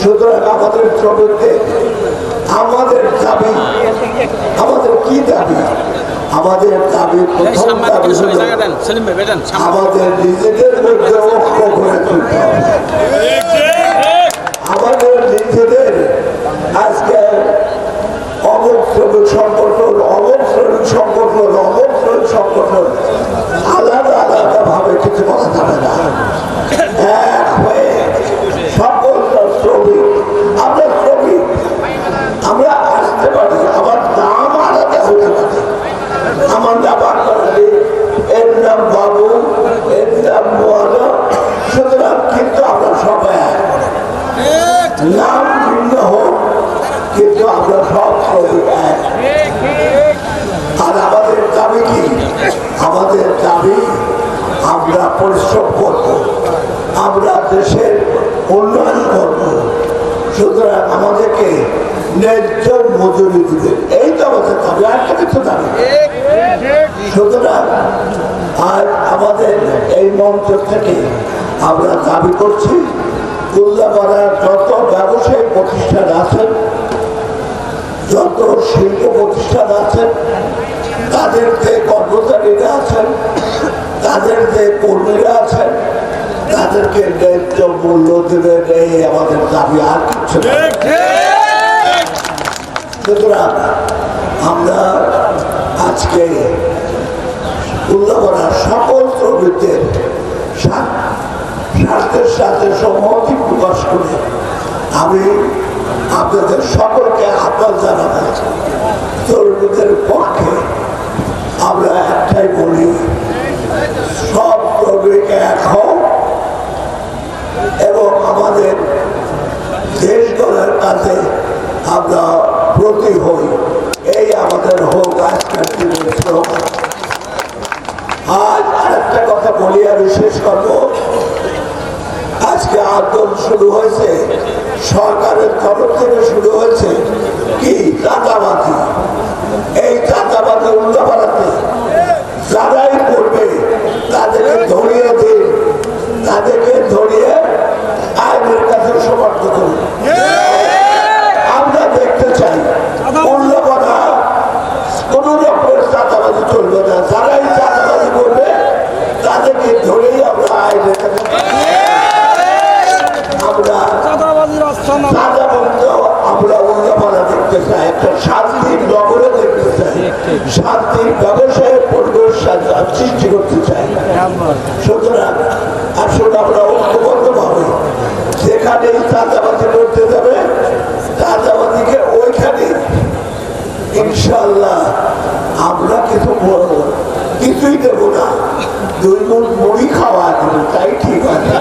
সুতরাং আমাদের শ্রমিকদের আমাদের দাবি আমাদের কি দাবি? আমাদের দাবি প্রথম দাবি আমাদের নিজেদের পরিশ্রম করব, আমরা দেশের উন্নয়ন করব। সুতরাং আমাদেরকে ন্যায্য মজুরি দিবে এই তো আমাদের দাবি আর তো কিছু দাবি সুতরাং আজ আমাদের এই মঞ্চ থেকে আমরা দাবি করছি কুল্লাপাড়ার যত ব্যবসায়িক প্রতিষ্ঠান আছেন, যত শিল্প প্রতিষ্ঠান আছেন তাদের যে কর্মচারীরা আছেন তাদের যে কর্মীরা আছেন তাদেরকে ন্যায্য মূল্য দেবেন এই আমাদের দাবি আর কিছু সুতরাং আমরা আজকে উল্লাপনার সকল স্বা- স্বার্থের সাথে সম্মতি প্রকাশ করে আমি আপনাদের সকলকে আহ্বান জানাতে শ্রমিকদের হই। এই আমাদের হোক আজকের দিনের স্লোগান আজ আরেকটা কথা বলি, আমি শেষ করব। আজকে আন্দোলন শুরু হয়েছে, সরকারের তরফ থেকে শুরু হয়েছে কি? চাঁদাবাজি। এই চাঁদাবাজি উল্টাপাড়াতে আস্থানা চাঁদাবন্ধ আমরা উল্লাপনা দেখতে চাই। একটা শান্তির নগরে দেখতে চাই। শান্তির ব্যবসায়ের পরিবেশ সৃষ্টি করতে চাই। সুতরাং আসলে আমরা ঐক্যবদ্ধ ভাবে যেখানেই চাঁদাবাজি করতে যাবে চাঁদাবাজিকে ওইখানে ইনশাল্লাহ আমরা কিছু বলব কিছুই দেবো না। দুই মন মুড়ি খাওয়া দেবো তাই ঠিক আছে।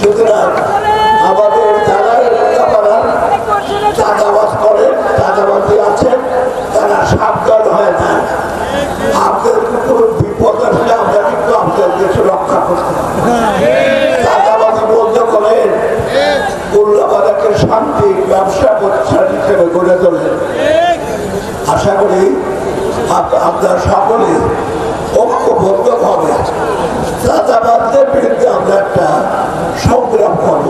সুতরাং আমাদের যারা এলাকাপাড়ার চাঁদাবাজ করেন চাঁদাবাজি আছেন তারা সাবধান হয় না আপনাদের কোনো বিপদ আসলে আমরা কিন্তু আপনাদের দেশে রক্ষা করতে হবে চাঁদাবাজি বন্ধ করেন উল্লাপাড়াকে শান্তি ব্যবসা প্রতিষ্ঠান হিসেবে গড়ে তোলেন আশা করি আপ- আপনারা সকলে ঐক্যবদ্ধ হবে চাঁদাবাদদের বিরুদ্ধে আমরা একটা সংগ্রাম করব।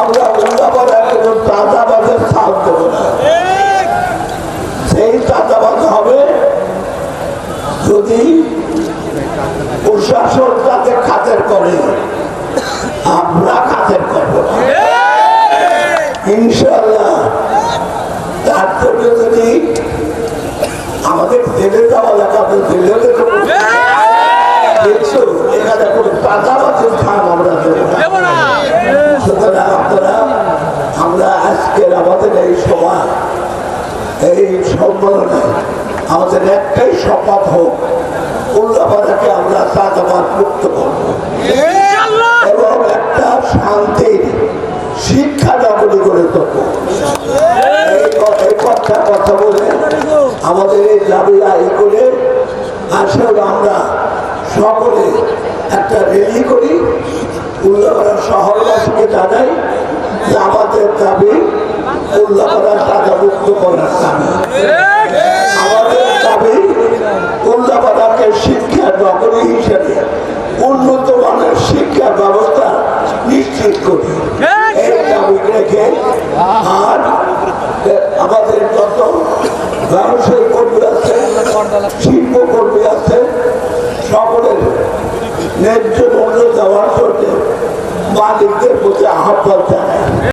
আমরা উল্লাপাড়া কোনো চাঁদাবাদের সাথ দেবো না। সেই চাঁদাবাদ হবে যদি প্রশাসন তাতে খাতের করে আমরা খাতের করব না ইনশাল্লাহ তার জন্য যদি আমাদের জেলে যাওয়া লাগে আমাদের জেলে যেতে এখানে কোনো চাঁদাবাজের খান আমরা দেবো না। সুতরাং আপনারা আমরা আজকের আমাদের এই সভা এই সম্মেলনে আমাদের একটাই শপথ হোক উল্লাপাড়াকে আমরা চাঁদাবাদ মুক্ত করব। এবং একটা শান্তির শিক্ষা নগরী করে তুলব। এই কথা বলে। আমাদের এই দাবি আয় করে আসলে আমরা সকলে একটা রেলি করি। উল্লাপাড়া শহরবাসীকে জানাই আমাদের দাবি উল্লাপাড়া সাজা মুক্ত করার দাবি। আমাদের দাবি উল্লাপাড়াকে শিক্ষা নগরী হিসেবে উন্নত মানের শিক্ষা ব্যবস্থা নিশ্চিত করি এই দাবি রেখে আর যত ব্যবসায়ী কর্মী আছে, শিল্প কর্মী আছে, সকলের ন্যায্য মূল্য দেওয়ার জন্য মালিকদের প্রতি আহ্বান জানাই।